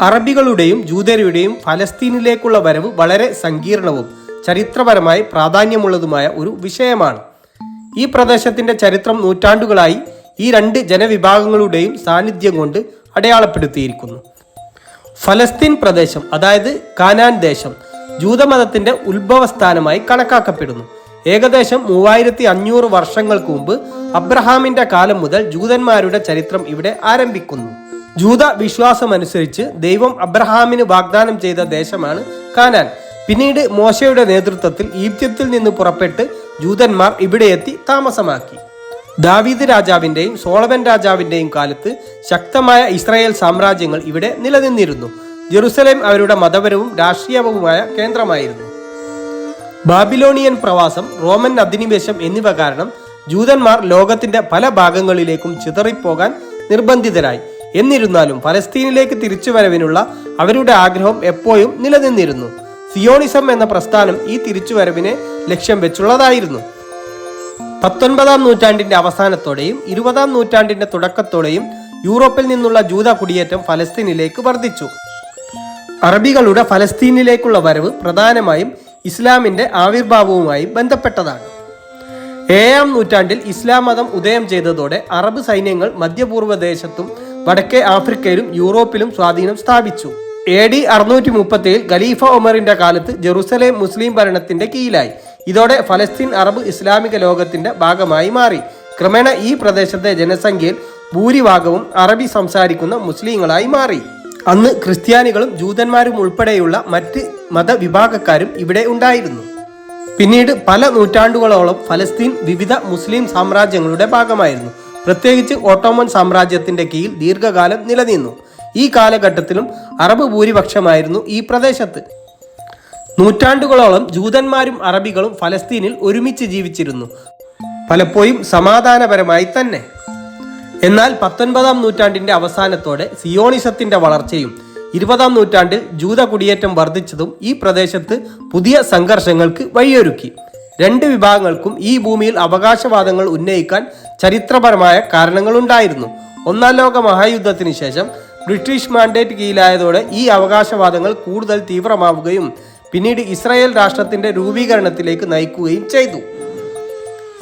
അറബികളുടെയും ജൂതരുടെയും ഫലസ്തീനിലേക്കുള്ള വരവ് വളരെ സങ്കീർണവും ചരിത്രപരമായി പ്രാധാന്യമുള്ളതുമായ ഒരു വിഷയമാണ്. ഈ പ്രദേശത്തിന്റെ ചരിത്രം നൂറ്റാണ്ടുകളായി ഈ രണ്ട് ജനവിഭാഗങ്ങളുടെയും സാന്നിധ്യം കൊണ്ട് അടയാളപ്പെടുത്തിയിരിക്കുന്നു. ഫലസ്തീൻ പ്രദേശം അതായത് കാനാൻ ദേശം ജൂതമതത്തിന്റെ ഉത്ഭവസ്ഥാനമായി കണക്കാക്കപ്പെടുന്നു. ഏകദേശം മൂവായിരത്തി അഞ്ഞൂറ് വർഷങ്ങൾക്ക് മുമ്പ് അബ്രഹാമിന്റെ കാലം മുതൽ ജൂതന്മാരുടെ ചരിത്രം ഇവിടെ ആരംഭിക്കുന്നു. ജൂത വിശ്വാസമനുസരിച്ച് ദൈവം അബ്രഹാമിന് വാഗ്ദാനം ചെയ്ത ദേശമാണ് കാനാൻ. പിന്നീട് മോശയുടെ നേതൃത്വത്തിൽ ഈജിപ്തിൽ നിന്ന് പുറപ്പെട്ട് ജൂതന്മാർ ഇവിടെ എത്തി താമസമാക്കി. ദാവീദ് രാജാവിന്റെയും സോളമൻ രാജാവിന്റെയും കാലത്ത് ശക്തമായ ഇസ്രായേൽ സാമ്രാജ്യങ്ങൾ ഇവിടെ നിലനിന്നിരുന്നു. ജെറുസലേം അവരുടെ മതപരവും രാഷ്ട്രീയവുമായ കേന്ദ്രമായിരുന്നു. ബാബിലോണിയൻ പ്രവാസം റോമൻ അധിനിവേശം എന്നിവ കാരണം ജൂതന്മാർ ലോകത്തിന്റെ പല ഭാഗങ്ങളിലേക്കും ചിതറിപ്പോകാൻ നിർബന്ധിതരായി. എന്നിരുന്നാലും ഫലസ്തീനിലേക്ക് തിരിച്ചുവരവിനുള്ള അവരുടെ ആഗ്രഹം എപ്പോഴും നിലനിന്നിരുന്നു. സിയോണിസം എന്ന പ്രസ്ഥാനം ഈ തിരിച്ചുവരവിനെ ലക്ഷ്യം വെച്ചുള്ളതായിരുന്നു. പത്തൊൻപതാം നൂറ്റാണ്ടിന്റെ അവസാനത്തോടെയും ഇരുപതാം നൂറ്റാണ്ടിന്റെ തുടക്കത്തോടെയും യൂറോപ്പിൽ നിന്നുള്ള ജൂത കുടിയേറ്റം ഫലസ്തീനിലേക്ക് വർദ്ധിച്ചു. അറബികളുടെ ഫലസ്തീനിലേക്കുള്ള വരവ് പ്രധാനമായും ഇസ്ലാമിന്റെ ആവിർഭാവവുമായി ബന്ധപ്പെട്ടതാണ്. ഏഴാം നൂറ്റാണ്ടിൽ ഇസ്ലാം മതം ഉദയം ചെയ്തതോടെ അറബ് സൈന്യങ്ങൾ മധ്യപൂർവ ദേശത്തും വടക്കേ ആഫ്രിക്കയിലും യൂറോപ്പിലും സ്വാധീനം സ്ഥാപിച്ചു. എ ഡി അറുന്നൂറ്റി മുപ്പത്തിയേഴിൽ ഖലീഫ ഒമറിന്റെ കാലത്ത് ജെറുസലേം മുസ്ലിം ഭരണത്തിന്റെ കീഴിലായി. ഇതോടെ ഫലസ്തീൻ അറബ് ഇസ്ലാമിക ലോകത്തിന്റെ ഭാഗമായി മാറി. ക്രമേണ ഈ പ്രദേശത്തെ ജനസംഖ്യയിൽ ഭൂരിഭാഗവും അറബി സംസാരിക്കുന്ന മുസ്ലിങ്ങളായി മാറി. അന്ന് ക്രിസ്ത്യാനികളും ജൂതന്മാരും ഉൾപ്പെടെയുള്ള മറ്റ് മതവിഭാഗക്കാരും ഇവിടെ ഉണ്ടായിരുന്നു. പിന്നീട് പല നൂറ്റാണ്ടുകളോളം ഫലസ്തീൻ വിവിധ മുസ്ലിം സാമ്രാജ്യങ്ങളുടെ ഭാഗമായിരുന്നു. പ്രത്യേകിച്ച് ഓട്ടോമൻ സാമ്രാജ്യത്തിന്റെ കീഴിൽ ദീർഘകാലം നിലനിന്നു. ഈ കാലഘട്ടത്തിലും അറബ് ഭൂരിപക്ഷമായിരുന്നു ഈ പ്രദേശത്ത്. നൂറ്റാണ്ടുകളോളം ജൂതന്മാരും അറബികളും ഫലസ്തീനിൽ ഒരുമിച്ച് ജീവിച്ചിരുന്നു. പലപ്പോഴും സമാധാനപരമായി തന്നെ. എന്നാൽ പത്തൊൻപതാം നൂറ്റാണ്ടിന്റെ അവസാനത്തോടെ സിയോണിസത്തിന്റെ വളർച്ചയും ഇരുപതാം നൂറ്റാണ്ടിൽ ജൂത കുടിയേറ്റം വർദ്ധിച്ചതും ഈ പ്രദേശത്ത് പുതിയ സംഘർഷങ്ങൾക്ക് വഴിയൊരുക്കി. രണ്ട് വിഭാഗങ്ങൾക്കും ഈ ഭൂമിയിൽ അവകാശവാദങ്ങൾ ഉന്നയിക്കാൻ ചരിത്രപരമായ കാരണങ്ങളുണ്ടായിരുന്നു. ഒന്നാം ലോക മഹായുദ്ധത്തിന് ശേഷം ബ്രിട്ടീഷ് മാൻഡേറ്റ് കീഴിലായതോടെ ഈ അവകാശവാദങ്ങൾ കൂടുതൽ തീവ്രമാവുകയും പിന്നീട് ഇസ്രായേൽ രാഷ്ട്രത്തിന്റെ രൂപീകരണത്തിലേക്ക് നയിക്കുകയും ചെയ്തു.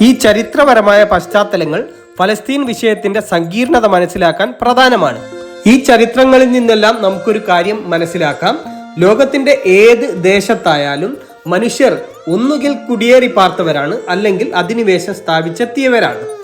ഈ ചരിത്രപരമായ പശ്ചാത്തലങ്ങൾ ഫലസ്തീൻ വിഷയത്തിന്റെ സങ്കീർണത മനസ്സിലാക്കാൻ പ്രധാനമാണ്. ഈ ചരിത്രങ്ങളിൽ നിന്നെല്ലാം നമുക്കൊരു കാര്യം മനസ്സിലാക്കാം. ലോകത്തിന്റെ ഏത് ദേശത്തായാലും മനുഷ്യർ ഒന്നുകിൽ കുടിയേറി പാർത്തവരാണ് അല്ലെങ്കിൽ അധിനിവേശം സ്ഥാപിച്ചെത്തിയവരാണ്.